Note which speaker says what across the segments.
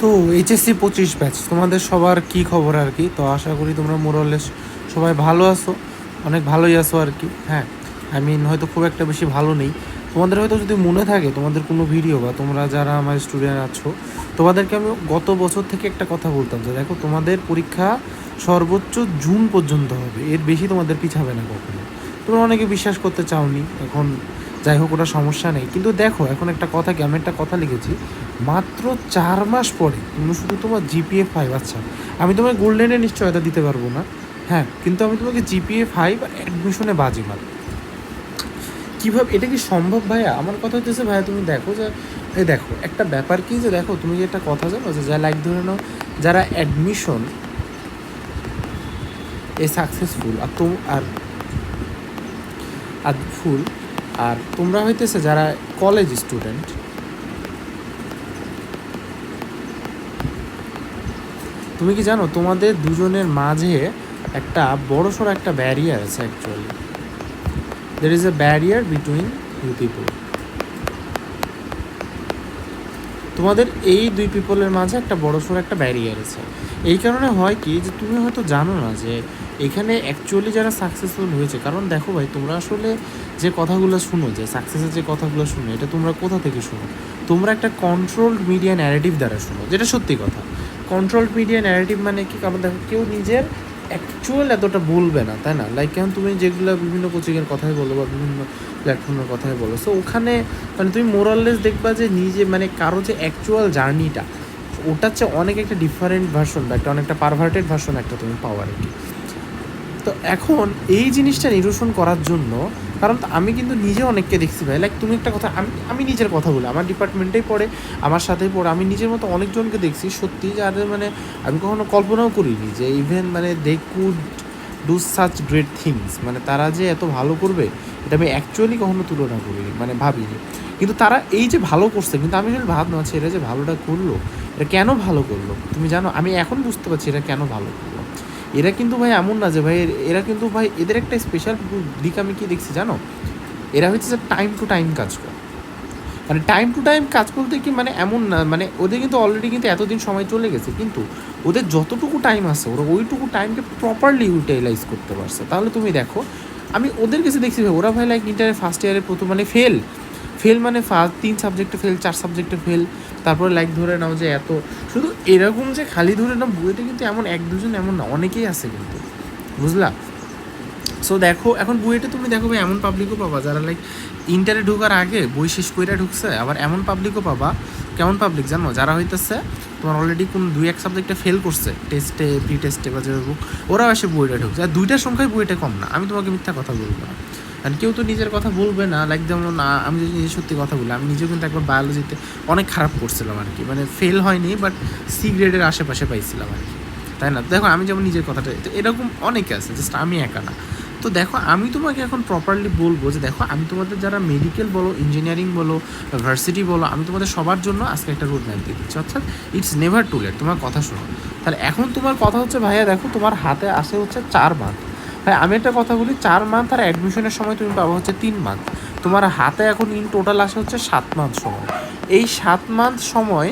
Speaker 1: তো এইচএসসি পঁচিশ ব্যাচ তোমাদের সবার কি খবর আর কি? তো আশা করি তোমরা মোরলেস সবাই ভালো আছো, অনেক ভালোই আছো আর কি হ্যাঁ? আই মিন হয়তো খুব একটা বেশি ভালো নেই। তোমাদের হয়তো যদি মনে থাকে তোমাদের কোনো ভিডিও বা তোমরা যারা আমার স্টুডেন্ট আছো, তোমাদেরকে আমি গত বছর থেকে একটা কথা বলতাম যে দেখো, তোমাদের পরীক্ষা সর্বোচ্চ জুন পর্যন্ত হবে, এর বেশি তোমাদের পিছাবে না কখনো। তোমরা অনেকে বিশ্বাস করতে চাওনি, এখন যাই হোক, ওটা সমস্যা নেই। কিন্তু দেখো, এখন একটা কথা কি আমি একটা কথা লিখেছি। মাত্র চার মাস পরে, তুমি শুধু তোমার জিপিএ ফাইভ আচ্ছা আমি তোমার গোল্ডেনের নিশ্চয়তা দিতে পারব না। হ্যাঁ কিন্তু আমি তোমাকে জিপিএ ফাইভ অ্যাডমিশনে বাজি মার কীভাবে, এটা কি সম্ভব ভাইয়া? আমার কথা হচ্ছে ভাইয়া, তুমি দেখো যে, এই দেখো, একটা ব্যাপার কি যে, দেখো, তুমি যে একটা কথা জানো যে যা লাইক ধরে নাও, যারা অ্যাডমিশন এ সাকসেসফুল আর তো, আর আর ফুল আর তোমরা হইতেছে যারা কলেজ স্টুডেন্ট তুমি কি জানো, তোমাদের দুজনের মাঝে একটা বড় সড়ো একটা ব্যারিয়ার আছে actually there is a barrier between you people তোমাদের এই দুই পিপলের মাঝে একটা বড় সড়ো একটা ব্যারিয়ার আছে। এই কারণে হয় কি যে, তুমি হয়তো জানো না যে এখানে অ্যাকচুয়ালি যারা সাকসেসফুল হয়েছে, কারণ দেখো ভাই, তোমরা আসলে যে কথাগুলো শুনো, যে সাকসেসের যে কথাগুলো শুনো, এটা তোমরা কোথা থেকে শুনো? তোমরা একটা কন্ট্রোলড মিডিয়া ন্যারেটিভ দ্বারা শুনো, যেটা সত্যি কথা। কন্ট্রোলড মিডিয়া ন্যারেটিভ মানে কি? কারণ দেখো, কেউ নিজের অ্যাকচুয়াল এতটা বলবে না, তাই না? লাইক এখন তুমি যেগুলো বিভিন্ন কোচিংয়ের কথাই বলো বা বিভিন্ন প্ল্যাটফর্মের কথাই বলো সো ওখানে মানে তুমি মোরাললেস দেখবা যে নিজে মানে কারও যে অ্যাকচুয়াল জার্নিটা ওটার চেয়ে অনেক একটা ডিফারেন্ট ভার্সন বা একটা অনেকটা পারভার্টেড ভার্সন একটা তুমি পাওয়ার আর কি। তো এখন এই জিনিসটা নিরসন করার জন্য, কারণ আমি কিন্তু নিজে অনেককে দেখছি ভাই লাইক তুমি একটা কথা, আমি আমি নিজের কথা বলি, আমার ডিপার্টমেন্টেই পড়ে, আমার সাথেই পড়ে, আমি নিজের মতো অনেকজনকে দেখছি, সত্যি যাদের মানে আমি কখনো কল্পনাও করিনি যে ইভেন মানে they could do such great things মানে তারা যে এত ভালো করবে, এটা আমি অ্যাকচুয়ালি কখনো তুলনা করিনি মানে ভাবিনি। কিন্তু তারা এই যে ভালো করছে, কিন্তু আমি যদি ভাবনা এরা যে ভালোটা করল এটা কেন ভালো করল? তুমি জানো, আমি এখন বুঝতে পারছি এরা কেন ভালো করল। এরা কিন্তু ভাই এমন না যে ভাই, এর- কিন্তু ভাই এদের একটা স্পেশাল দিক আমি কি দেখছি জানো? এরা হচ্ছে যে টাইম টু টাইম কাজ করে। মানে টাইম টু টাইম কাজ বলতে কি মানে এমন না মানে ওদের কিন্তু অলরেডি কিন্তু এতদিন সময় চলে গেছে, কিন্তু ওদের যতটুকু টাইম আছে, ওরা ওইটুকু টাইমকে প্রপারলি ইউটিলাইজ করতে পারছে। তাহলে তুমি দেখো, আমি ওদের কাছে দেখছি ভাই, ওরা ভাই লাইক ইন্টারের ফার্স্ট ইয়ারের প্রথম মানে ফেল ফেল মানে ফার্স্ট তিন সাবজেক্টে ফেল চার সাবজেক্টে ফেল তারপরে লাইক ধরে নাও যে এত। শুধু এরকম যে খালি ধরে নাও, বইটা কিন্তু এমন এক দুজন এমন না, অনেকেই আছে কিন্তু। বুঝলা? সো দেখো, এখন বুয়েটে তুমি দেখো ভাই, এমন পাবলিকও পাবা যারা লাইক ইন্টারে ঢোকার আগে বই শেষ কইরা ঢুকছে, আবার এমন পাবলিকও পাবা, কেমন পাবলিক জানো? যারা হইতেছে, তোমার অলরেডি কোন দুই, এক সাবজেক্টে ফেল করছে টেস্টে প্রি টেস্টে বা যেরকম ওরাও এসে বইটা ঢুকছে। আর দুইটার সংখ্যায় বইটা কম না। আমি তোমাকে মিথ্যা কথা বলব না। কারণ কেউ তো নিজের কথা বলবে না লাইক যেমন, আ- আমি যদি নিজে সত্যি কথা বলি, আমি নিজেও কিন্তু একবার বায়োলজিতে অনেক খারাপ করছিলাম আর কি। মানে ফেল হয়নি বাট সি গ্রেডের আশেপাশে পাইছিলাম আর কি। তাই না? দেখো, আমি যেমন নিজের কথাটা, এরকম অনেকে আছে জাস্ট আমি একা না। তো দেখো, আমি তোমাকে এখন প্রপারলি বলব যে দেখো, আমি তোমাদের যারা মেডিকেল বলো ইঞ্জিনিয়ারিং বলো ভার্সিটি বলো, আমি তোমাদের সবার জন্য আজকে একটা রোড ম্যাপ দিয়ে দিচ্ছি। অর্থাৎ ইটস নেভার টু লেট তোমার কথা শোনো। তাহলে এখন তোমার কথা হচ্ছে, ভাইয়া দেখো, তোমার হাতে আসে হচ্ছে চার মান্থ ভাই, আমি একটা কথা বলি, চার মান্থ আর অ্যাডমিশনের সময় তুমি পাবো হচ্ছে তিন মান্থ তোমার হাতে এখন ইন টোটাল আসে হচ্ছে সাত মান্থ সময়। এই সাত মান্থ সময়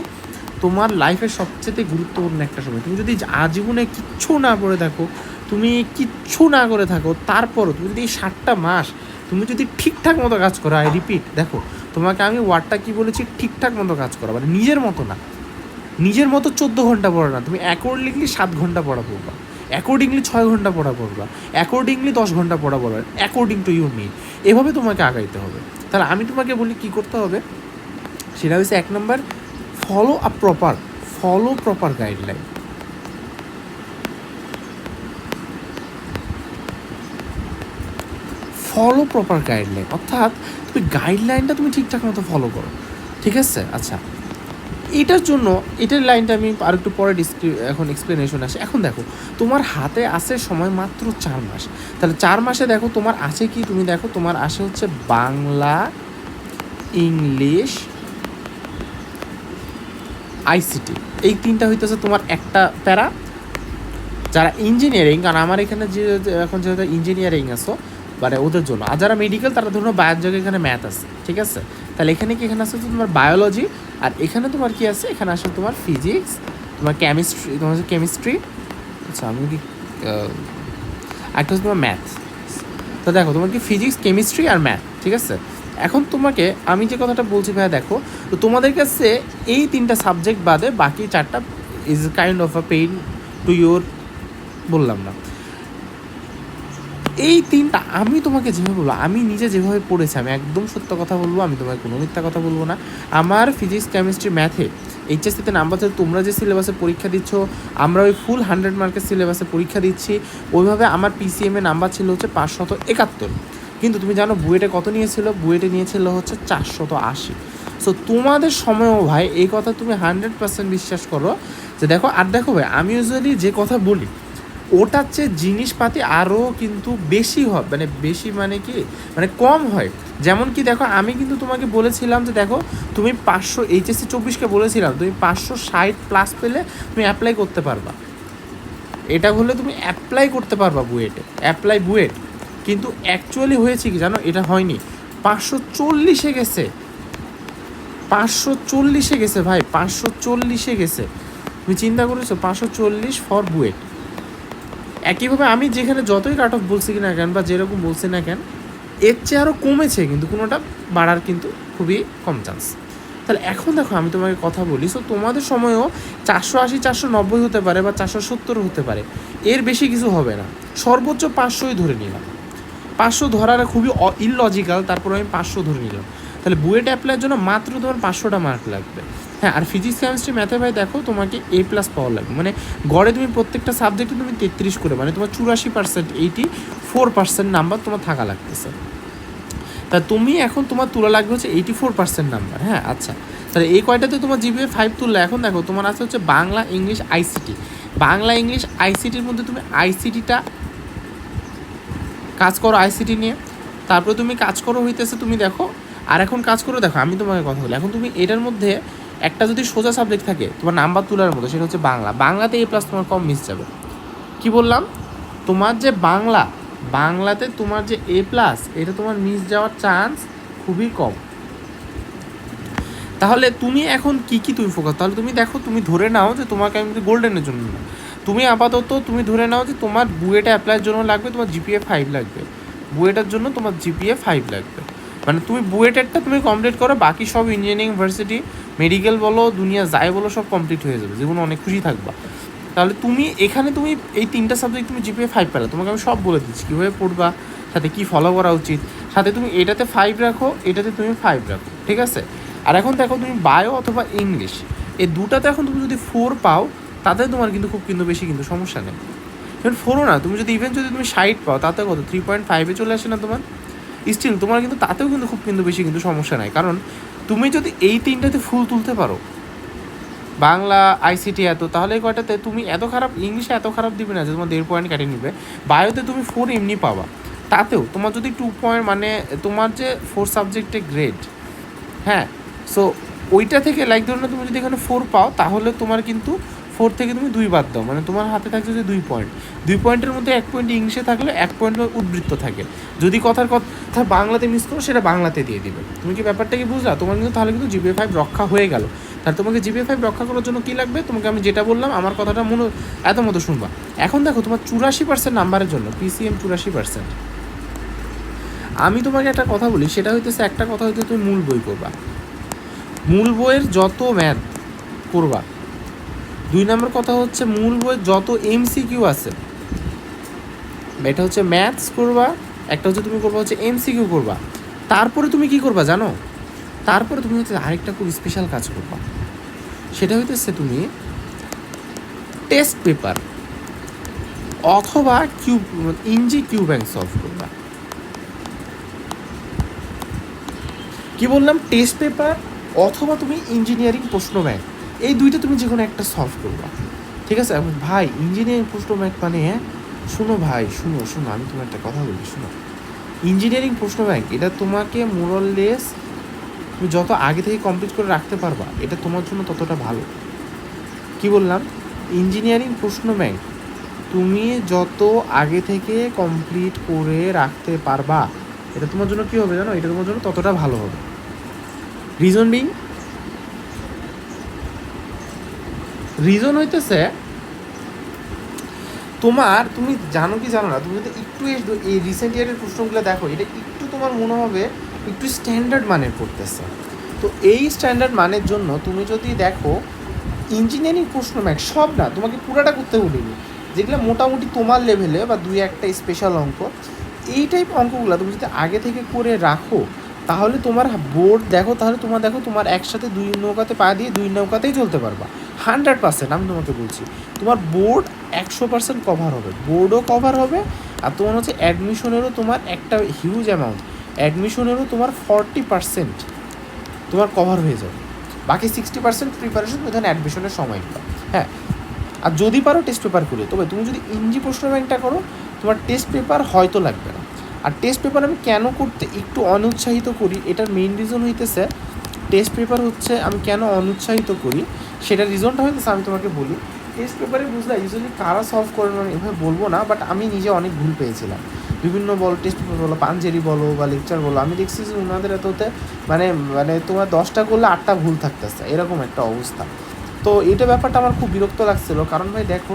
Speaker 1: তোমার লাইফের সবচেয়ে গুরুত্বপূর্ণ একটা সময়। তুমি যদি আজীবনে কিচ্ছু না করে থাকো, তুমি কিচ্ছু না করে থাকো, তারপরও তুমি যদি এই ষাটটা মাস তুমি যদি ঠিকঠাক মতো কাজ করো আই রিপিট দেখো, তোমাকে আমি ওয়ার্ডটা কি বলেছি? ঠিকঠাক মতো কাজ করো মানে নিজের মতো না। নিজের মতো চোদ্দ ঘণ্টা পড়া না, তুমি অ্যাকর্ডিংলি সাত ঘণ্টা পড়া পড়বা। অ্যাকর্ডিংলি ছয় ঘণ্টা পড়া পড়বা। অ্যাকর্ডিংলি দশ ঘণ্টা পড়া পড়বা অ্যাকর্ডিং টু ইউ নিড এভাবে তোমাকে আগাইতে হবে। তাহলে আমি তোমাকে বলি কি করতে হবে? সেটা হচ্ছে এক নম্বর follow a proper follow proper guideline follow proper guideline অর্থাৎ, তুমি গাইডলাইনটা তুমি ঠিকঠাক মতো ফলো করো। ঠিক আছে? আচ্ছা। এটার জন্য, এটার লাইনটা আমি আর একটু পরে এখন এক্সপ্লেনেশন আসে। এখন দেখো, তোমার হাতে আসে সময় মাত্র চার মাস। তাহলে চার মাসে দেখো তোমার আছে কি? তুমি দেখো তোমার আসে হচ্ছে বাংলা, ইংলিশ আইসিটি। এই তিনটা হইতেছে তোমার একটা প্যারা, যারা ইঞ্জিনিয়ারিং কারণ আমার এখানে যে এখন যেহেতু ইঞ্জিনিয়ারিং আসো মানে ওদের জন্য। আর যারা মেডিকেল তারা ধরুন বায়োর জায়গায় এখানে ম্যাথ আছে, ঠিক আছে? তাহলে এখানে কি, এখানে আছে তোমার বায়োলজি আর এখানে তোমার কি আছে? এখানে আসলে তোমার ফিজিক্স তোমার কেমিস্ট্রি তোমার হচ্ছে কেমিস্ট্রি আচ্ছা আমি কি একটা হচ্ছে তোমার ম্যাথ তো দেখো, তোমার কি ফিজিক্স কেমিস্ট্রি আর ম্যাথ ঠিক আছে? এখন তোমাকে আমি যে কথাটা বলছি ভাইয়া, দেখো, তো তোমাদের কাছে এই তিনটা সাবজেক্ট বাদে বাকি চারটা is kind of a pain to your বললাম না। এই তিনটা আমি তোমাকে যেভাবে বলব, আমি নিজে যেভাবে পড়েছি, আমি একদম সত্য কথা বলব, আমি তোমাকে কোনো মিথ্যা কথা বলব না। আমার ফিজিক্স কেমিস্ট্রি ম্যাথে এইচএসসিতে নাম্বার হচ্ছে তোমরা যে সিলেবাসে পরীক্ষা দিচ্ছ, আমরা ওই ফুল হান্ড্রেড মার্কের সিলেবাসে পরীক্ষা দিচ্ছি। ওইভাবে আমার পিসিএমে নাম্বার ছিল হচ্ছে পাঁচশত একাত্তর। কিন্তু তুমি জানো বুয়েটে কত নিয়েছিল? বুয়েটে নিয়েছিল হচ্ছে চারশত আশি। সো তোমাদের সময়ও ভাই, এই কথা তুমি হান্ড্রেড পার্সেন্ট বিশ্বাস করো যে দেখো, আর দেখো ভাই, আমি ইউজুয়ালি যে কথা বলি, ওটার চেয়ে জিনিসপাতি আরও কিন্তু বেশি হয় মানে বেশি মানে কি? মানে কম হয়। যেমন কি দেখো, আমি কিন্তু তোমাকে বলেছিলাম যে দেখো, তুমি পাঁচশো এইচএসসি চব্বিশকে বলেছিলাম, তুমি পাঁচশো ষাট প্লাস পেলে তুমি অ্যাপ্লাই করতে পারবা। এটা হলে তুমি অ্যাপ্লাই করতে পারবা বুয়েটে অ্যাপ্লাই বুয়েট। কিন্তু অ্যাকচুয়ালি হয়েছে কি জানো? এটা হয়নি। পাঁচশো চল্লিশে গেছে। পাঁচশো চল্লিশে গেছে ভাই, পাঁচশো চল্লিশে গেছে। তুমি চিন্তা করেছ, পাঁচশো চল্লিশ ফর বুয়েট একইভাবে আমি যেখানে যতই কাট অফ বলছি কি না কেন বা যেরকম বলছি না কেন, এর চেয়ে আরও কমেছে কিন্তু কোনোটা বাড়ার কিন্তু খুবই কম চান্স তাহলে এখন দেখো, আমি তোমাকে কথা বলি। সো তোমাদের সময়ও চারশো আশি, চারশো নব্বই হতে পারে বা চারশো সত্তর হতে পারে। এর বেশি কিছু হবে না। সর্বোচ্চ পাঁচশোই ধরে নিলাম। পাঁচশো ধরার খুবই ইললজিক্যাল তারপর আমি পাঁচশো ধরে নিলাম। তাহলে বুয়েট অ্যাপ্লাইয়ের জন্য মাত্র তোমার পাঁচশোটা মার্ক লাগবে। হ্যাঁ আর ফিজিক্স কেমিস্ট্রি ম্যাথে ভাই দেখো তোমাকে এ প্লাস পাওয়া লাগবে। মানে গড়ে তুমি প্রত্যেকটা সাবজেক্টে তুমি তেত্রিশ করে মানে তোমার চুরাশি percent eighty four percent number তোমার থাকা লাগতেছে। তা তুমি এখন তোমার তোলা লাগবে হচ্ছে এইটি ফোর পার্সেন্ট নাম্বার হ্যাঁ আচ্ছা। তাহলে এই কয়টাতে তোমার জিপিএ ফাইভ তুললে? এখন দেখো তোমার আছে হচ্ছে Bangla, English ICT Bangla, English আইসিটির মধ্যে তুমি আইসিটিটা কাজ করো আইসিটি নিয়ে। তারপরে তুমি কাজ করো হইতেছে তুমি দেখো, আর এখন কাজ করো দেখো, আমি তোমাকে কথা বলি। এখন তুমি এটার মধ্যে একটা যদি সোজা সাবজেক্ট থাকে, তোমার নাম্বার তোলার মতো সেটা হচ্ছে বাংলা। বাংলাতে এ প্লাস তোমার কম মিস যাবে। কি বললাম? তোমার যে বাংলা, বাংলাতে তোমার যে এ প্লাস এটা তোমার মিস যাওয়ার চান্স খুবই কম। তাহলে তুমি এখন কি কি তুমি ফোকাস তাহলে তুমি দেখো, তুমি ধরে নাও যে তোমাকে আমি গোল্ডেনের জন্য তুমি আপাতত তুমি ধরে নাও যে তোমার বুয়েটা অ্যাপ্লাইয়ের জন্য লাগবে, তোমার জিপিএ ফাইভ লাগবে। বুয়েটার জন্য তোমার জিপিএ ফাইভ লাগবে। মানে তুমি বুয়েটেরটা তুমি কমপ্লিট করো, বাকি সব ইঞ্জিনিয়ারিং ইউনিভার্সিটি মেডিকেল বলো, দুনিয়া যাই বলো, সব কমপ্লিট হয়ে যাবে। জীবনে অনেক খুশি থাকবা। তাহলে তুমি, এখানে তুমি এই তিনটা সাবজেক্ট তুমি জিপিএ ফাইভ পেলে। তোমাকে আমি সব বলে দিচ্ছি, কীভাবে পড়বা, সাথে কী ফলো করা উচিত, সাথে তুমি এটাতে ফাইভ রাখো, এটাতে তুমি ফাইভ রাখো, ঠিক আছে? আর এখন দেখো তুমি বায়ো অথবা ইংলিশ এই দুটাতে এখন তুমি যদি ফোর পাও তাতে তোমার কিন্তু খুব কিন্তু বেশি কিন্তু সমস্যা নেই। এবার ফোরও না, তুমি যদি ইভেন যদি তুমি সাইড পাও, তাতে কত? থ্রি পয়েন্ট ফাইভে চলে আসে না তোমার? স্টিল তোমার কিন্তু তাতেও কিন্তু খুব কিন্তু বেশি কিন্তু সমস্যা নাই। কারণ তুমি যদি এই তিনটাতে ফুল তুলতে পারো, বাংলা আইসিটি এত, তাহলে এই কয়টাতে তুমি এত খারাপ ইংলিশে এত খারাপ দিবে না যে তোমার দেড় পয়েন্ট কাটিয়ে নিবে। বায়োতে তুমি ফোর এমনি পাবা। তাতেও তোমার যদি টু পয়েন্ট মানে তোমার যে ফোর সাবজেক্টে গ্রেড হ্যাঁ? সো ওইটা থেকে লাইক ধরুন তুমি যদি এখানে ফোর পাও, তাহলে তোমার কিন্তু ফোর থেকে তুমি দুই বাদ দাও। মানে তোমার হাতে থাকছে যে দুই পয়েন্ট দুই পয়েন্টের মধ্যে এক পয়েন্ট ইংলিশে থাকলে এক পয়েন্ট উদ্বৃত্ত থাকে। যদি কথার কথা বাংলাতে মিস করো, সেটা বাংলাতে দিয়ে দিবে। তুমি কি ব্যাপারটা কি বুঝলা? তোমার কিন্তু তাহলে কিন্তু জিপিএ ফাইভ রক্ষা হয়ে গেল। তাহলে তোমাকে জিপিএ ফাইভ রক্ষা করার জন্য কী লাগবে? তোমাকে আমি যেটা বললাম, আমার কথাটা মনে এত মতো শুনবা। এখন দেখো, তোমার চুরাশি পার্সেন্ট নাম্বারের জন্য পিসিএম চুরাশি পার্সেন্ট আমি তোমাকে একটা কথা বলি, সেটা হইতেছে একটা কথা হইতে তুমি মূল বই করবা মূল বইয়ের যত ম্যাথ করবা দুই নম্বর কথা হচ্ছে মূল বইয়ের যত এমসিকিউ আছে, এটা হচ্ছে ম্যাথস করবা, একটা হচ্ছে তুমি করবা হচ্ছে এমসিকিউ করবা। তারপরে তুমি কি করবা জানো? তারপরে তুমি হচ্ছে আরেকটা খুব স্পেশাল কাজ করবা। সেটা হইতেছে তুমি টেস্ট পেপার অথবা কিউব ইঞ্জি কিউ ব্যাংক সলভ করবা। কি বললাম? টেস্ট পেপার অথবা তুমি ইঞ্জিনিয়ারিং প্রশ্ন ব্যাংক এই দুইটা তুমি যে কোনো একটা সলভ করবা। ঠিক আছে? ভাই ইঞ্জিনিয়ারিং প্রশ্ন ব্যাংক মানে হ্যাঁ? শুনো ভাই, শুনো শুনো, আমি তোমার একটা কথা বলি, শুনো। ইঞ্জিনিয়ারিং প্রশ্ন ব্যাংক এটা তোমাকে মোরললেস তুমি যত আগে থেকে কমপ্লিট করে রাখতে পারবা, এটা তোমার জন্য ততটা ভালো। কি বললাম? ইঞ্জিনিয়ারিং প্রশ্ন ব্যাংক তুমি যত আগে থেকে কমপ্লিট করে রাখতে পারবা, এটা তোমার জন্য কী হবে জানো? এটা তোমার জন্য ততটা ভালো হবে। রিজন বিং রিজন হইতেছে, তোমার, তুমি জানো কি জানো না, তুমি যদি একটু এই- রিসেন্ট ইয়ারের প্রশ্নগুলো দেখো, এটা একটু তোমার মনে হবে একটু স্ট্যান্ডার্ড মানের পড়তেছে। তো এই স্ট্যান্ডার্ড মানের জন্য তুমি যদি দেখো ইঞ্জিনিয়ারিং প্রশ্ন ম্যাক সব না, তোমাকে পুরাটা করতে বলিনি। যেগুলো মোটামুটি তোমার লেভেলে বা দুই একটা স্পেশাল অঙ্ক, এই টাইপ অঙ্কগুলো তুমি যদি আগে থেকে করে রাখো তাহলে তোমার বোর্ড দেখো, তাহলে তোমার দেখো, তোমার একসাথে দুই নৌকাতে পা দিয়ে দুই নৌকাতেই চলতে পারবা। হান্ড্রেড পার্সেন্ট আমি তোমাকে বলছি। তোমার বোর্ড একশো পার্সেন্ট কভার হবে। বোর্ডও কভার হবে, আর তোমার হচ্ছে অ্যাডমিশনেরও তোমার একটা হিউজ অ্যামাউন্ট অ্যাডমিশনেরও তোমার ফর্টি পার্সেন্ট তোমার কভার হয়ে যাবে। বাকি সিক্সটি পার্সেন্ট প্রিপারেশন ওইখানে অ্যাডমিশনের সময়টা হ্যাঁ আর যদি পারো টেস্ট পেপার করে তবে তুমি যদি ইঞ্জি প্রশ্ন ব্যাংকটা করো, তোমার টেস্ট পেপার হয়তো লাগবে না। আর টেস্ট পেপার আমি কেন করতে একটু অনুৎসাহিত করি, এটার মেইন রিজন হইতেছে টেস্ট পেপার হচ্ছে আমি কেন অনুৎসাহিত করি, সেটার রিজনটা হইতেছে আমি তোমাকে বলি। টেস্ট পেপারে বুঝলা ইউজুয়ালি কারা সলভ করে না এভাবে বলব না বাট আমি নিজে অনেক ভুল পেয়েছিলাম। বিভিন্ন বলো টেস্ট পেপার বলো, পাঞ্জেরি বলো বা লেকচার বলো, আমি দেখছি যে ওনাদের এততে মানে মানে তোমার দশটা করলে আটটা ভুল থাকতেছে, এরকম একটা অবস্থা। তো এটা ব্যাপারটা আমার খুব বিরক্ত লাগছিল, কারণ ভাই দেখো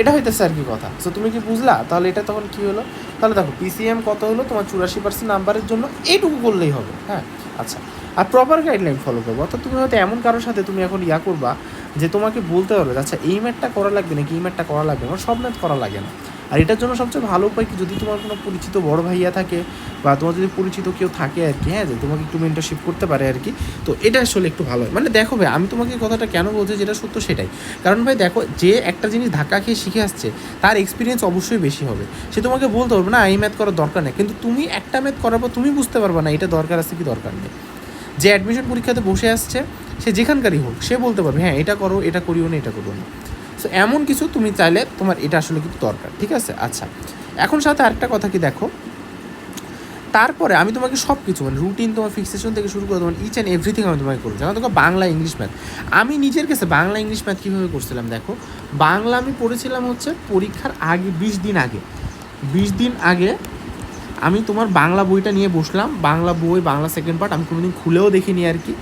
Speaker 1: এটা হইতেছে আর কি কথা। সো তুমি কি বুঝলা? তাহলে এটা তখন কি হলো? তাহলে দেখো পিসিএম কত হলো? তোমার চুরাশি পার্সেন্ট নাম্বারের জন্য এইটুকু করলেই হবে হ্যাঁ? আচ্ছা আর প্রপার গাইডলাইন ফলো করব। অর্থাৎ তুমি হয়তো এমন কারোর সাথে তুমি এখন ইয়া করবা যে তোমাকে বলতে পারবে আচ্ছা এই ম্যাটটা করা লাগবে নাকি? এই ম্যাটটা করা লাগবে আমার সব ম্যাথ করা লাগে না। আর এটার জন্য সবচেয়ে ভালো উপায় কি? যদি তোমার কোনো পরিচিত বড় ভাইয়া থাকে বা তোমার যদি পরিচিত কেউ থাকে আর কি হ্যাঁ যে তোমাকে একটু মেন্টারশিপ করতে পারে আর কি, তো এটা আসলে একটু ভালো হয়। মানে দেখো ভাই, আমি তোমাকে কথাটা কেন বলছি যেটা সত্য সেটাই। কারণ ভাই, দেখো, যে একটা জিনিস ধাক্কা খেয়ে শিখে আসছে, তার এক্সপিরিয়েন্স অবশ্যই বেশি হবে। সে তোমাকে বলতে পারবে, না, এই ম্যাথ করার দরকার নেই। কিন্তু তুমি একটা ম্যাথ করার পর তুমি বুঝতে পারবে না, এটা দরকার আছে কি দরকার নেই। যে অ্যাডমিশন পরীক্ষাতে বসে আসছে সে যেখানকারই হোক, সে বলতে পারবে হ্যাঁ এটা করো, এটা করিও না, এটা করো না। সো এমন কিছু তুমি চাইলে তোমার এটা আসলে কিন্তু দরকার, ঠিক আছে? আচ্ছা এখন সাথে আরেকটা কথা কি দেখো? তারপরে আমি তোমাকে সব কিছু মানে রুটিন তোমার ফিক্সেশন থেকে শুরু করে তোমার ইচ অ্যান্ড এভরিথিং আমি তোমাকে করব। যেমন তোমাকে বাংলা ইংলিশ ম্যাথ আমি নিজের কাছে বাংলা ইংলিশ ম্যাথ কীভাবে করছিলাম দেখো? বাংলা আমি পড়েছিলাম হচ্ছে পরীক্ষার আগে, বিশ দিন আগে। বিশ দিন আগে আমি তোমার বাংলা বইটা নিয়ে বসলাম। বাংলা বই, বাংলা সেকেন্ড পার্ট আমি কোনোদিন খুলেও দেখিনি আর কি।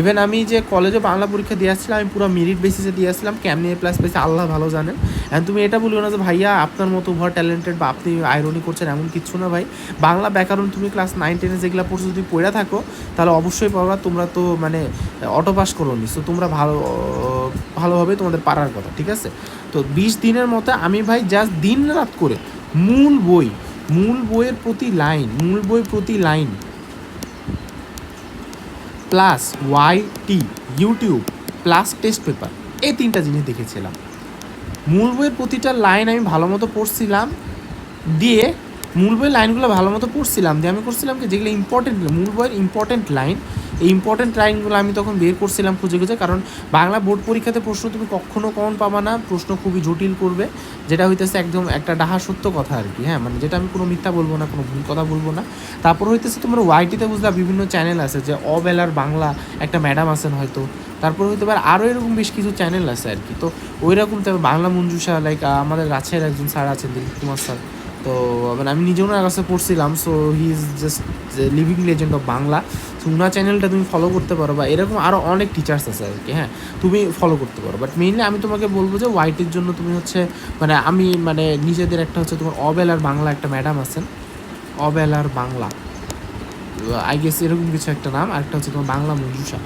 Speaker 1: ইভেন আমি যে কলেজে বাংলা পরীক্ষা দিয়ে আসছিলাম, আমি পুরো মেরিট বেসিসে দিয়ে আসছিলাম, কেমনি এ প্লাস পেয়েছি আল্লাহ ভালো জানেন অ্যান্ড তুমি এটা বলিও না যে ভাইয়া, আপনার মতো ওভার ট্যালেন্টেড বা আপনি আইরনি করছেন এমন কিচ্ছু না ভাই। বাংলা ব্যাকরণ তুমি ক্লাস নাইন টেনে যেগুলো পড়ছো, যদি পড়ে থাকো, তাহলে অবশ্যই পারবা তোমরা তো মানে অটো পাস করো নি সো তোমরা ভালো, ভালোভাবে তোমাদের পারার কথা, ঠিক আছে? তো বিশ দিনের মতো আমি ভাই জাস্ট দিন রাত করে মূল বই, মূল বইয়ের প্রতি লাইন মূল বই প্রতি line plus Y T, YouTube, plus test paper, এই তিনটা জিনিস দেখেছিলাম। মূল বইয়ের প্রতিটা লাইন আমি ভালো মতো পড়ছিলাম, দিয়ে মূল বইয়ের লাইনগুলো ভালো মতো পড়ছিলাম, দিয়ে আমি করছিলাম কি, যেগুলো ইম্পর্টেন্ট মূল বইয়ের ইম্পর্টেন্ট লাইন এই ইম্পর্টেন্ট লাইনগুলো আমি তখন বের করছিলাম খুঁজে খুঁজে, কারণ বাংলা বোর্ড পরীক্ষাতে প্রশ্ন তুমি কখনো কমন পাবা না, প্রশ্ন খুবই জটিল করবে, যেটা হইতেছে একদম একটা ডাহা সত্য কথা আর কি হ্যাঁ? মানে যেটা আমি কোনো মিথ্যা বলব না, কোনো ভুল কথা বলব না। তারপর হইতেছে তোমার ওয়াইটিতে বুঝলা বিভিন্ন চ্যানেল আছে, যে অবেলার বাংলা একটা ম্যাডাম আছেন হয়তো, তারপর হইতে পারে আরও এরকম বেশ কিছু চ্যানেল আছে আর কি। তো ওই রকম বাংলা মঞ্জুষা লাইক আমাদের গাছের একজন স্যার আছেন, দিলীপ কুমার স্যার তো মানে আমি নিজে ওনার কাছে পড়ছিলাম so he is just living legend of Bangla. So ওনার চ্যানেলটা তুমি ফলো করতে পারো বা এরকম আরও অনেক টিচার্স আছে আর কি হ্যাঁ তুমি ফলো করতে পারো। বাট মেইনলি আমি তোমাকে বলব যে ওয়াইটির জন্য তুমি হচ্ছে মানে আমি মানে নিজেদের একটা হচ্ছে তোমার অবেলার বাংলা একটা ম্যাডাম আছেন, অবেলার বাংলা। আই গেস এরকম কিছু একটা নাম, আরেকটা হচ্ছে তোমার বাংলা মঞ্জুষা।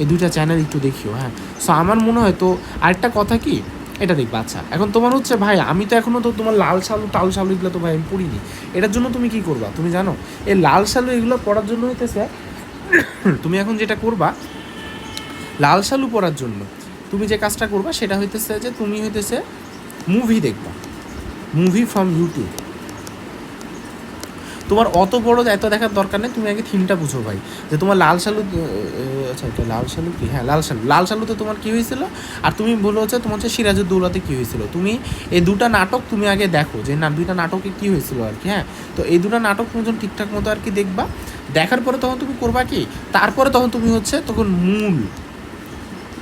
Speaker 1: এই দুইটা চ্যানেল একটু দেখিও হ্যাঁ। সো আমার মনে হয় তো আরেকটা কথা কি এটা দেখবা আচ্ছা এখন তোমার হচ্ছে ভাই, আমি তো এখনও তো তোমার লাল শালু, টাল শালু এগুলো তো ভাই আমি পড়িনি। এটার জন্য তুমি কি করবা? তুমি জানো, এই লাল শালু এগুলো পড়ার জন্য হইতেছে, তুমি এখন যেটা করবা, লাল শালু পড়ার জন্য, তুমি যে কাজটা করবা, সেটা হইতেছে যে তুমি হইতেছে মুভি দেখবা। মুভি ফ্রম ইউটিউব তোমার অত বড় এত দেখার দরকার নেই, তুমি আগে থিমটা বুঝো ভাই। যে তোমার লাল সালু আচ্ছা এটা লাল সালু কি? হ্যাঁ লাল সালু লাল সালুতে তোমার কী হয়েছিল? আর তুমি বলো হচ্ছে তোমার হচ্ছে সিরাজউদ্দৌলাতে কী হয়েছিল? তুমি এই দুটা নাটক তুমি আগে দেখো, যে না, দুইটা নাটকে কী হয়েছিল আর কি হ্যাঁ? তো এই দুটো নাটক তুমি যখন ঠিকঠাক মতো আর কি দেখবা, দেখার পরে তখন তুমি করবা কি? তারপরে তখন তুমি হচ্ছে তখন মূল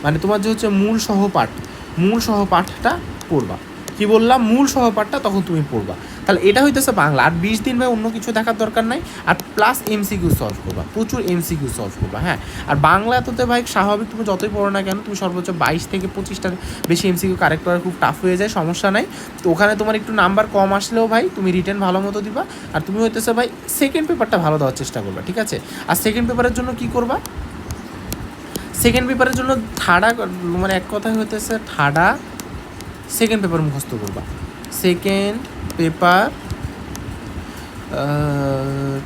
Speaker 1: মানে তোমার যে হচ্ছে মূল সহপাঠ, মূল সহপাঠটা পড়বা কি বললাম? মূল সহপাঠটা তখন তুমি পড়বা। তাহলে এটা হইতেছে বাংলা। আর বিশ দিন ভাই অন্য কিছু দেখার দরকার নাই। আর প্লাস এমসিকিউ সলভ করবা। প্রচুর এমসিকিউ সলভ করবা হ্যাঁ? আর বাংলা এততে ভাই স্বাভাবিক তুমি যতই পড়ো না কেন, তুমি সর্বোচ্চ বাইশ থেকে পঁচিশটার বেশি এমসিকিউ কারেক্ট করা খুব টাফ হয়ে যায়, সমস্যা নাই। তো ওখানে তোমার একটু নাম্বার কম আসলেও ভাই তুমি রিটার্ন ভালো মতো দিবা। আর তুমি হইতেছে ভাই সেকেন্ড পেপারটা ভালো দেওয়ার চেষ্টা করবা, ঠিক আছে? আর সেকেন্ড পেপারের জন্য কি করবা? সেকেন্ড পেপারের জন্য ঠাডা মানে এক কথায় হইতেছে ঠাডা সেকেন্ড পেপার মুখস্থ করবা। সেকেন্ড পেপার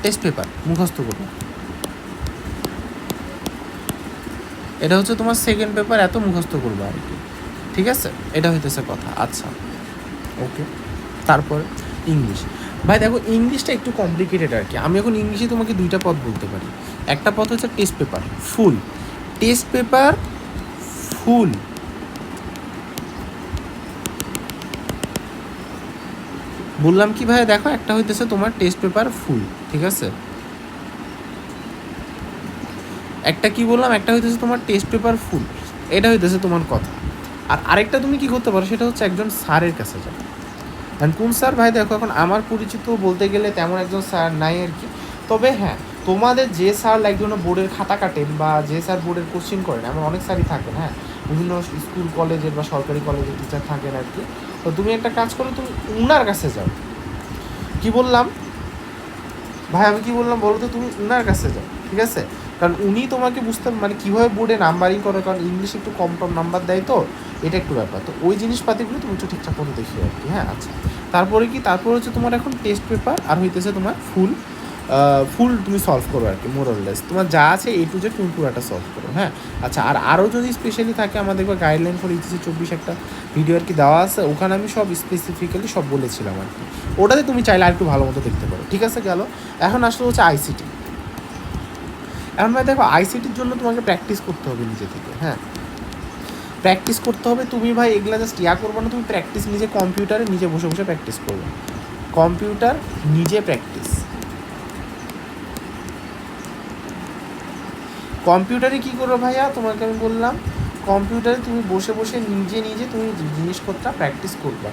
Speaker 1: টেস্ট পেপার মুখস্থ করবা। এটা হচ্ছে তোমার সেকেন্ড পেপার এত মুখস্থ করবা আর কি। ঠিক আছে? এটা হইতেছে কথা। আচ্ছা। ওকে তারপর ইংলিশ ভাই, দেখো ইংলিশটা একটু কমপ্লিকেটেড আর কি। আমি এখন ইংলিশে তোমাকে দুইটা পথ বলতে পারি। একটা পথ হচ্ছে test paper full test paper full বললাম কি ভাই দেখো একটা হইতেছে তোমার টেস্ট পেপার ফুল ঠিক আছে? একটা কি বললাম, একটা হইতেছে তোমার টেস্ট পেপার ফুল এটা হইতেছে তোমার কথা। আর আরেকটা তুমি কি করতে পারো, সেটা হচ্ছে একজন স্যারের কাছে যাও। কারণ কোন স্যার? ভাই, দেখো, এখন আমার পরিচিত বলতে গেলে তেমন একজন স্যার নাই আর কি। তবে হ্যাঁ তোমাদের যে স্যার একজন বোর্ডের খাতা কাটেন বা যে স্যার বোর্ডের কোশ্চিন করেন, এমন অনেক স্যারই থাকেন হ্যাঁ? বিভিন্ন স্কুল, কলেজের বা সরকারি কলেজের টিচার থাকেন আর কি। তো তুমি একটা কাজ করো, তুমি উনার কাছে যাও। কি বললাম? ভাই, আমি কি বললাম বলো তো, তুমি উনার কাছে যাও, ঠিক আছে? কারণ উনি তোমাকে বুঝতে মানে কীভাবে বোর্ডে নাম্বারিং করে, কারণ ইংলিশে একটু কম কম নাম্বার দেয় তো, এটা একটু ব্যাপার। তো ওই জিনিসপাতিগুলো তুমি একটু ঠিকঠাক করে দেখিও আর কি হ্যাঁ? আচ্ছা। তারপরে কি, তারপর হচ্ছে তোমার এখন টেস্ট পেপার আর হইতেছে তোমার ফুল ফুল তুমি সলভ করো আর কি মোরলেস তোমার যা আছে এ টু জেড তুমি পুরোটা সলভ করো হ্যাঁ? আচ্ছা আর আরও যদি স্পেশালি থাকে আমাদের দেখবে গাইডলাইন ফর ইতিসি চব্বিশ একটা ভিডিও আর কি দেওয়া আছে, ওখানে আমি সব স্পেসিফিক্যালি সব বলেছিলাম আর কি। ওটাতে তুমি চাইলে আর একটু ভালো মতো দেখতে পারো, ঠিক আছে গেল? এখন আসলে হচ্ছে আইসিটি এখন ভাই দেখো আইসিটির জন্য তোমাকে প্র্যাকটিস করতে হবে নিজে থেকে হ্যাঁ? প্র্যাকটিস করতে হবে, তুমি ভাই এগুলা জাস্ট ইয়া করব না, তুমি প্র্যাকটিস নিজে কম্পিউটারে নিজে বসে বসে প্র্যাকটিস করবে। কম্পিউটার নিজে প্র্যাকটিস কম্পিউটারে কী করো ভাইয়া? তোমাকে আমি বললাম, কম্পিউটারে তুমি বসে বসে নিজে নিজে তুমি জিনিসপত্র প্র্যাকটিস করবে।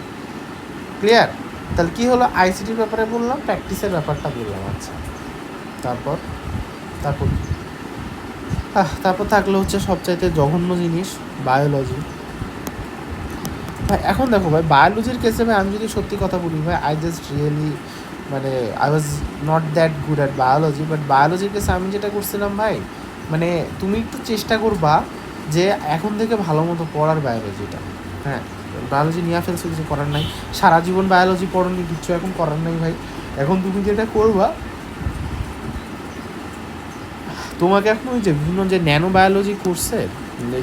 Speaker 1: ক্লিয়ার তাহলে কী হলো? আইসিটির ব্যাপারে বললাম প্র্যাকটিসের ব্যাপারটা বললাম আচ্ছা। তারপর? তারপর? তারপর থাকল হচ্ছে সবচাইতে জঘন্য জিনিস বায়োলজি ভাই, এখন দেখো ভাই বায়োলজির কেসে ভাই আমি যদি সত্যি কথা বলি ভাই আই জাস্ট রিয়েলি মানে I was not that good at biology but বায়োলজির কেসে আমি যেটা করছিলাম ভাই মানে তুমি একটু চেষ্টা করবা যে এখন থেকে ভালো মতো পড়ার বায়োলজিটা হ্যাঁ বায়োলজি নিয়ে ফেলছো কিছু করার নাই। সারা জীবন বায়োলজি পড়নি, কিচ্ছু এখন করার নাই ভাই। এখন তুমি যেটা করবা, তোমাকে এখন ওই যে বিভিন্ন যে ন্যানো বায়োলজি কোর্সের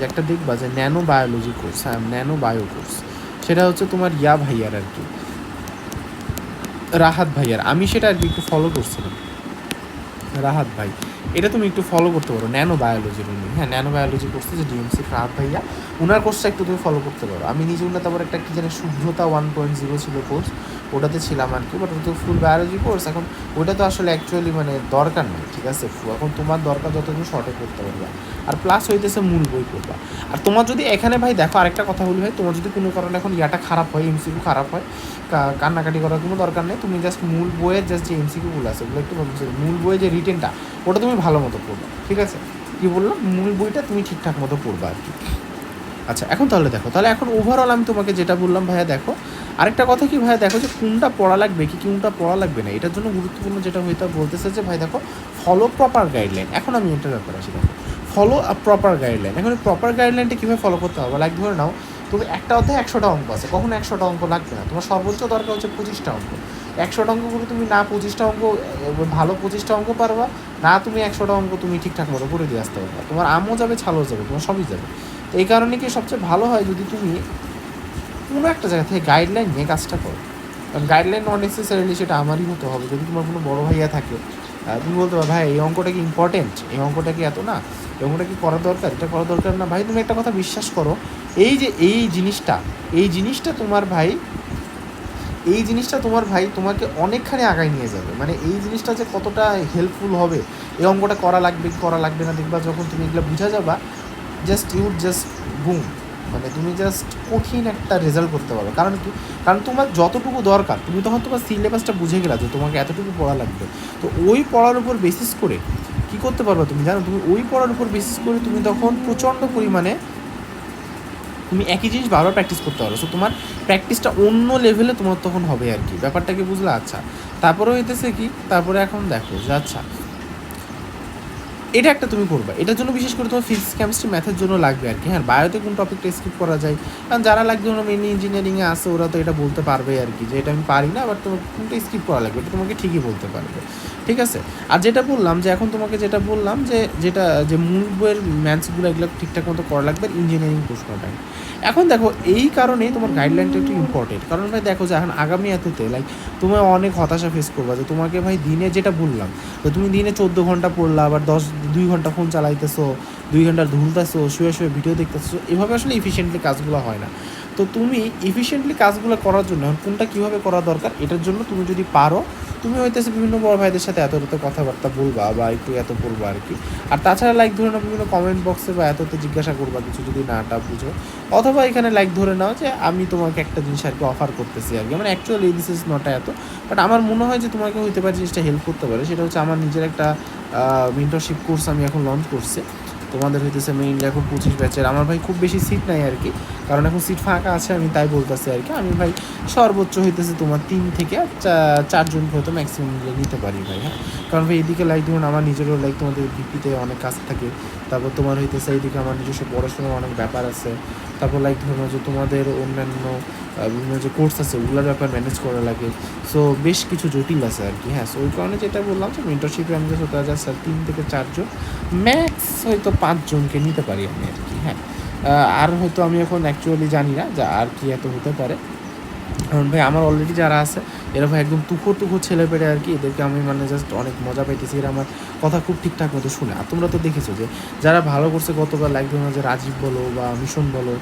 Speaker 1: একটা দেখবা যে ন্যানো বায়োলজি কোর্স হ্যাঁ ন্যানো বায়ো কোর্স সেটা হচ্ছে তোমার ইয়া ভাইয়ার আর কি। রাহাত ভাইয়ার। আমি সেটা আর কি একটু ফলো করছিলাম। রাহাত ভাই। এটা তুমি একটু ফলো করতে পারো ন্যানো বায়োলজির উনি হ্যাঁ ন্যানো বায়োলজি কোর্সে যে ডিএমসি রাহাত ভাইয়া ওনার কোর্সটা একটু তুমি ফলো করতে পারো। আমি নিজে উন্নত তারপর একটা কি জানি শুভ্রতা ওয়ান পয়েন্ট জিরো ছিল কোর্স ওটাতে ছিলাম আর কি বাট ওটা তো ফুল বায়োলজি কোর্স এখন ওইটা তো আসলে অ্যাকচুয়ালি মানে দরকার নেই, ঠিক আছে? এখন তোমার দরকার যত তুমি শর্টে করতে পারবা। আর প্লাস হইতেছে মূল বই পড়বা। আর তোমার যদি এখানে ভাই দেখো আরেকটা কথা বলি ভাই, তোমার যদি কোনো কারণে এখন ইয়াটা খারাপ হয় এমসিকিউ খারাপ হয় কান্নাকাটি করার কোনো দরকার নেই, তুমি জাস্ট মূল বইয়ের জাস্ট যে এমসিকিউগুলো আছে, ওগুলো একটু মূল বইয়ের যে রিটেনটা ওটা তুমি ভালো মতো পড়বা ঠিক আছে? কি বললাম? মূল বইটা তুমি ঠিকঠাক মতো পড়বা আর কি। আচ্ছা এখন তাহলে দেখো, তাহলে এখন ওভারঅল আমি তোমাকে যেটা বললাম, ভাইয়া দেখো, আরেকটা কথা কি ভাইয়া দেখো যে কোনটা পড়া লাগবে, কি কোনটা পড়া লাগবে না, এটার জন্য গুরুত্বপূর্ণ যেটা হইতে বলতেছে যে ভাই দেখো ফলো প্রপার গাইডলাইন এখন আমি এটার ব্যাপারে আসি, দেখো ফলো আ প্রপার গাইডলাইন এখন প্রপার গাইডলাইনটা কীভাবে ফলো করতে হবে? লাইক ধরে নাও, তুমি একটা অধ্যায় একশোটা অঙ্ক আছে, কখনো একশোটা অঙ্ক লাগবে না। তোমার সর্বোচ্চ দরকার হচ্ছে পঁচিশটা অঙ্ক। একশোটা অঙ্ক করে তুমি না পঁচিশটা অঙ্ক ভালো পঁচিশটা অঙ্ক পারবা, না তুমি একশোটা অঙ্ক তুমি ঠিকঠাক মতো করে দিয়ে আসতে পারবা। তোমার আমও যাবে, ছালও যাবে, তোমার সবই যাবে। তো এই কারণে কি সবচেয়ে ভালো হয় যদি তুমি কোনো একটা জায়গা থেকে গাইডলাইন নিয়ে কাজটা করো। কারণ গাইডলাইন নট নেসেসারিলি সেটা আমারই হতে হবে। যদি তোমার কোনো বড় ভাইয়া থাকে তুমি বলতে পারো, ভাই, এই অঙ্কটা কি ইম্পর্টেন্ট এই অঙ্কটা কি এত না? এই অঙ্কটা কি করা দরকার? এটা করা দরকার না। ভাই, তুমি একটা কথা বিশ্বাস করো, এই যে এই জিনিসটা এই জিনিসটা তোমার ভাই এই জিনিসটা তোমার ভাই তোমাকে অনেকখানি আগায় নিয়ে যাবে। মানে এই জিনিসটা যে কতটা হেল্পফুল হবে, এই অঙ্কটা করা লাগবে করা লাগবে না, দেখবা যখন তুমি এগুলো বুঝা যাবা জাস্ট ইউ জাস্ট বুম মানে তুমি জাস্ট কঠিন একটা রেজাল্ট করতে পারো। কারণ কি? কারণ তোমার যতটুকু দরকার, তুমি তখন তোমার সিলেবাসটা বুঝে গেলা যে তোমাকে এতটুকু পড়া লাগবে। তো ওই পড়ার উপর বেসিস করে কি করতে পারবে তুমি? জানো, তুমি ওই পড়ার উপর বেসিস করে তুমি তখন প্রচণ্ড পরিমাণে তুমি একই জিনিস বারবার প্র্যাকটিস করতে পারো। সো তোমার প্র্যাকটিসটা অন্য লেভেলে তোমার তখন হবে আর কি। ব্যাপারটাকে বুঝলে? আচ্ছা। তারপরে হইতেছে কি? তারপরে এখন দেখো যে আচ্ছা এটা একটা তুমি করবে। এটার জন্য বিশেষ করে তোমার ফিজিক্স কেমিস্ট্রি ম্যাথের জন্য লাগবে আর কি। হ্যাঁ বায়োতে কোন টপিকটা স্কিপ করা যায়? কারণ যারা লাগবে ধরো মেনি ইঞ্জিনিয়ারিংয়ে আসে ওরা তো এটা বলতে পারবে আর কি, যে এটা আমি পারি না বাট তোমার কোনটা স্কিপ করা লাগবে, এটা তোমাকে ঠিকই বলতে পারবে। ঠিক আছে? আর যেটা বললাম, যে এখন তোমাকে যেটা বললাম, যে যেটা, যে মূল বইয়ের ম্যাথসগুলো এগুলো ঠিকঠাক মতো করা লাগবে ইঞ্জিনিয়ারিং প্রশ্নটা। এখন দেখো, এই কারণেই তোমার গাইডলাইনটা একটু ইম্পর্টেন্ট কারণ ভাই দেখো যে এখন আগামী এততে লাইক তুমি অনেক হতাশা ফেস করবা যে তোমাকে ভাই দিনে যেটা বললাম তো তুমি দিনে চোদ্দ ঘণ্টা পড়লা, আবার দশ দুই ঘণ্টা ফোন চালাইতেছো, দুই ঘণ্টা ধুলতেছো শুয়ে শুয়ে ভিডিও দেখতেছো, এভাবে আসলে ইফিসিয়েন্টলি কাজগুলো হয় না। তো তুমি ইফিসিয়েন্টলি কাজগুলো করার জন্য কোনটা কীভাবে করা দরকার, এটার জন্য তুমি যদি পারো, তুমি হইতেছে বিভিন্ন বড় ভাইদের সাথে এত এত কথাবার্তা বলবা বা একটু এত বলবা আর কি। আর তাছাড়া লাইক ধরে নাও বিভিন্ন কমেন্ট বক্সে বা এততে জিজ্ঞাসা করবা কিছু যদি নাটা বুঝো। অথবা এখানে লাইক ধরে নাও যে আমি তোমাকে একটা জিনিস আর কি অফার করতেছি আর কি। মানে অ্যাকচুয়ালি দিস ইজ নট এত বাট আমার মনে হয় যে তোমাকে হইতে পারে জিনিসটা হেল্প করতে পারে। সেটা হচ্ছে আমার নিজের একটা মেন্টরশিপ কোর্স আমি এখন লঞ্চ করছি। তোমাদের হইতেছে মেইনলি এখন পঁচিশ ব্যাচের আমার ভাই খুব বেশি সিট নাই আর কি কারণ এখন সিট ফাঁকা আছে, আমি তাই বলতেছি আর কি আমি ভাই সর্বোচ্চ হইতেছে তোমার তিন থেকে চারজন হয়তো ম্যাক্সিমাম নিতে পারি ভাই হ্যাঁ? কারণ ভাই এদিকে লাইক ধরুন আমার নিজেরও লাইক তোমাদের ভিপিতে অনেক কাজ থাকে। তারপর তোমার হইতেছে এইদিকে আমার নিজস্ব পড়াশোনার অনেক ব্যাপার আছে। তারপর লাইক ধরুন যে তোমাদের অন্যান্য বিভিন্ন যে কোর্স আছে, ওগুলোর ব্যাপার ম্যানেজ করা লাগে। সো বেশ কিছু জটিল আছে আর কি হ্যাঁ। সো ওই কারণে যেটা বললাম যে মেন্টরশিপে আমি যে হতে যাচ্ছে তিন থেকে চারজন ম্যাক্স হয়তো পাঁচজনকে নিতে পারি আমি আর কি হ্যাঁ আর হয়তো আমি এখন অ্যাকচুয়ালি জানি না যে আর কি এত হতে পারে। কারণ ভাই, আমার অলরেডি যারা আছে, এরা ভাই একদম তুখো তুখো ছেলে পেড়ে আর কি, এদেরকে আমি মানে জাস্ট অনেক মজা পাইতেছি। এরা আমার কথা খুব ঠিকঠাক মতো শুনে। আর তোমরা তো দেখেছ যে, যারা ভালো করছে গতকাল লাইক ধরো যে রাজীব বলো বা মিশন বলো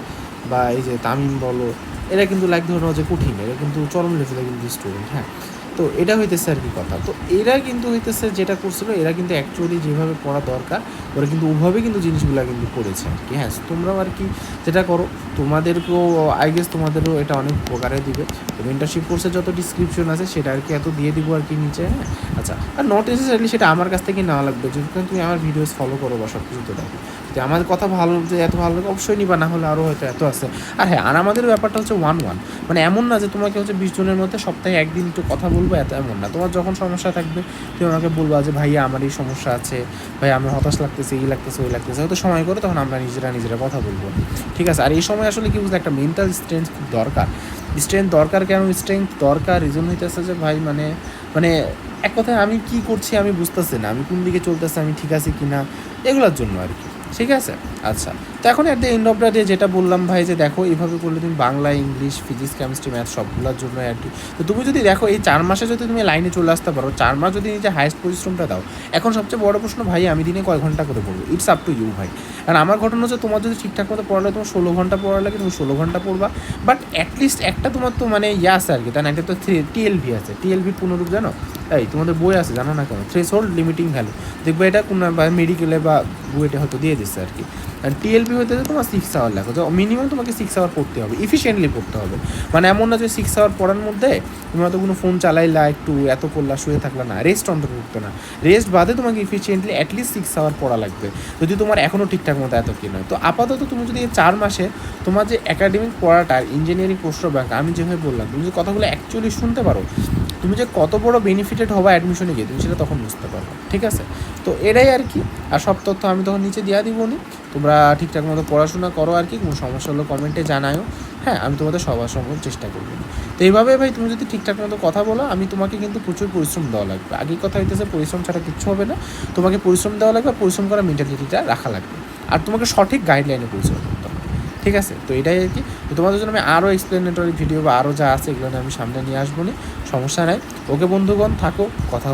Speaker 1: বা এই যে তামিম বলো, এরা কিন্তু লাইক ধরো যে কঠিন, এরা কিন্তু চরম লেভেলে কিন্তু স্টুডেন্ট হ্যাঁ? তো এটা হইতেছে আর কি কথা। তো এরা কিন্তু হইতেছে যেটা করছিল, এরা কিন্তু অ্যাকচুয়ালি যেভাবে পড়া দরকার, ওরা কিন্তু ওভাবে কিন্তু জিনিসগুলো কিন্তু করেছে আর কি। হ্যাঁ তোমরাও আর কি যেটা করো, তোমাদেরকেও আই গেস তোমাদেরও এটা অনেক উপকারে দিবে। তো মেন্টারশিপ কোর্সের যত ডিসক্রিপশন আছে, সেটা আর কি এত দিয়ে দিব আর কি নিচে হ্যাঁ? আচ্ছা আর নট নেসেসারিলি সেটা আমার কাছ থেকে নেওয়া লাগবে। যদি তুমি আমার ভিডিওস ফলো করো বা সব কিছু তো দেখো। যে আমার কথা ভালো যে এত ভালো লাগে অবশ্যই নিবা, না হলে আরও হয়তো এত আছে। আর হ্যাঁ আর আমাদের ব্যাপারটা হচ্ছে ওয়ান ওয়ান মানে এমন না যে তোমাকে হচ্ছে বিশ জনের মধ্যে সপ্তাহে একদিন একটু কথা বলব, এত এমন না। তোমার যখন সমস্যা থাকবে, তুমি আমাকে বলবা যে, ভাইয়া আমার এই সমস্যা আছে। ভাই আমার হতাশ লাগতেছে এই লাগতেছে, ওই লাগতেছে। হয়তো সময় করে তখন আমরা নিজেরা নিজেরা কথা বলব। ঠিক আছে? আর এই সময় আসলে কি বুঝলে, একটা মেন্টাল স্ট্রেংথ খুব দরকার। স্ট্রেংথ দরকার কেন? স্ট্রেংথ দরকার রিজন হইতেছে যে, ভাই মানে মানে এক কথায় আমি কি করছি আমি বুঝতেছি না। আমি কোন দিকে চলতেছে, আমি ঠিক আছি কি না এগুলোর জন্য আর কি। ঠিক আছে? আচ্ছা। তো এখন at the end of the day যেটা বললাম ভাই যে দেখো এইভাবে করলে তুমি Bangla, English physics chemistry math সবগুলোর জন্য আর কি তো তুমি যদি দেখো এই চার মাসে যদি তুমি লাইনে চলে আসতে পারো, চার মাস যদি নিজে হায়েস্ট পরিশ্রমটা দাও, এখন সবচেয়ে বড় প্রশ্ন ভাই আমি দিনে কয় ঘণ্টা করে পড়ব? ইটস আপ টু ইউ ভাই। আর আমার ঘটনা হচ্ছে তোমার যদি ঠিকঠাক মতো পড়ালে তোমার ষোলো ঘণ্টা পড়া লাগে, তুমি ষোলো ঘণ্টা পড়বা। বাট অ্যাটলিস্ট একটা তোমার তো মানে ইয়ে আছে আর কি, তাই না? একটা তো টিএলভি আছে। টিএলভি পুনরূপ জানো? এই তোমাদের বই আছে, জানো না কেন? থ্রেস হোল্ড লিমিটিং ভ্যালু দেখবে এটা কোনো মেডিকেলে বা বইটা হয়তো দিয়ে দিচ্ছে আর কি। আর টিএলবি হতে তোমার সিক্স আওয়ার লাগবে। তো মিনিমাম তোমাকে সিক্স আওয়ার পড়তে হবে। ইফিসিয়েন্টলি পড়তে হবে। মানে এমন না যে সিক্স আওয়ার পড়ার মধ্যে তুমি হয়তো কোনো ফোন চালাইলা, একটু এত করলা শুয়ে থাকলা না। রেস্ট অন্তত করতে না। রেস্ট বাদে তোমাকে ইফিসিয়েন্টলি অ্যাটলিস্ট সিক্স আওয়ার পড়া লাগবে। যদি তোমার এখনও ঠিকঠাক মতো এত কি নয়। তো আপাতত তুমি যদি এই চার মাসে তোমার যে একাডেমিক পড়াটা ইঞ্জিনিয়ারিং কোর্সটা ব্যাংক আমি যেভাবে বললাম, তুমি যে কথাগুলো অ্যাকচুয়ালি শুনতে পারো, তুমি যে কত বড় বেনিফিটেড হবা অ্যাডমিশনে গিয়ে, তুমি সেটা তখন বুঝতে পারবে। ঠিক আছে? তো এটাই আর কি। আর সব তথ্য আমি তখন নিচে দেওয়া দিব নি। তোমরা ঠিকঠাক মতো পড়াশোনা করো আর কি, কোনো সমস্যা হলে কমেন্টে জানায়ও। হ্যাঁ আমি তোমাদের সবার সম্ভব চেষ্টা করব। তো এইভাবে ভাই, তুমি যদি ঠিকঠাক মতো কথা বলো, আমি তোমাকে কিন্তু প্রচুর পরিশ্রম দেওয়া লাগবে। আগের কথা হইতেছে, পরিশ্রম ছাড়া কিচ্ছু হবে না। তোমাকে পরিশ্রম দেওয়া লাগবে পরিশ্রম করার মেন্টালিটিটা রাখা লাগবে। আর তোমাকে সঠিক গাইডলাইনে পরিশ্রম করতে হবে ঠিক আছে? তো এটাই আর কি। তো তোমাদের জন্য আমি আরও এক্সপ্লেনেটরি ভিডিও বা আরও যা আছে, এগুলো আমি সামনে নিয়ে আসব না। সমস্যা নাই। ওকে বন্ধুগণ, থাকো, কথা